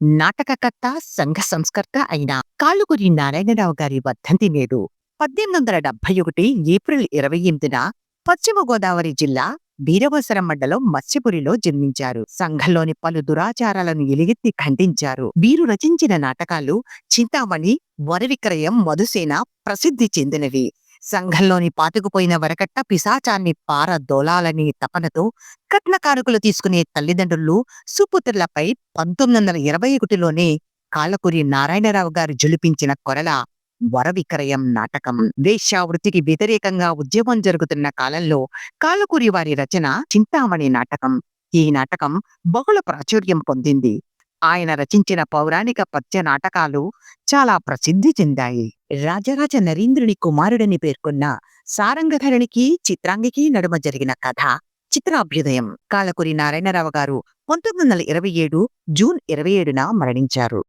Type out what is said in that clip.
నాటకకర్త సంఘ సంస్కర్త అయిన కాళ్ళుగురి నారాయణరావు గారి వర్ధంతి నేడు పద్దెనిమిది వందల డెబ్బై ఒకటి ఏప్రిల్ ఇరవై ఎనిమిదిన పశ్చిమ గోదావరి జిల్లా వీరవసరం మండలం మత్స్యపురిలో జన్మించారు. సంఘంలోని పలు దురాచారాలను ఎలుగెత్తి ఖండించారు. వీరు రచించిన నాటకాలు చింతామణి వరవిక్రయం మధుసేన ప్రసిద్ధి చెందినవి. సంఘంలోని పాతుకుపోయిన వరకట్ట పిశాచాన్ని పారదోలాలని తపనతో కట్న కానుకలు తీసుకునే తల్లిదండ్రులు సుపుత్రులపై పంతొమ్మిది వందల ఇరవై ఒకటిలోనే కాళ్ళకూరి నారాయణరావు గారు జులిపించిన కొరల వరవిక్రయం నాటకం. వేశ్యావృత్తికి వ్యతిరేకంగా ఉద్యమం జరుగుతున్న కాలంలో కాళ్ళకూరి వారి రచన చింతామణి నాటకం. ఈ నాటకం బహుళ ప్రాచుర్యం పొందింది. ఆయన రచించిన పౌరాణిక పద్య నాటకాలు చాలా ప్రసిద్ధి చెందాయి. రాజరాజ నరేంద్రుని కుమారుడని పేర్కొన్న సారంగధరణికి చిత్రాంగికి నడుమ జరిగిన కథ. చిత్రాభ్యుదయం. కాలకురి నారాయణరావు గారు పంతొమ్మిది వందల ఇరవై ఏడు జూన్ ఇరవై ఏడున మరణించారు.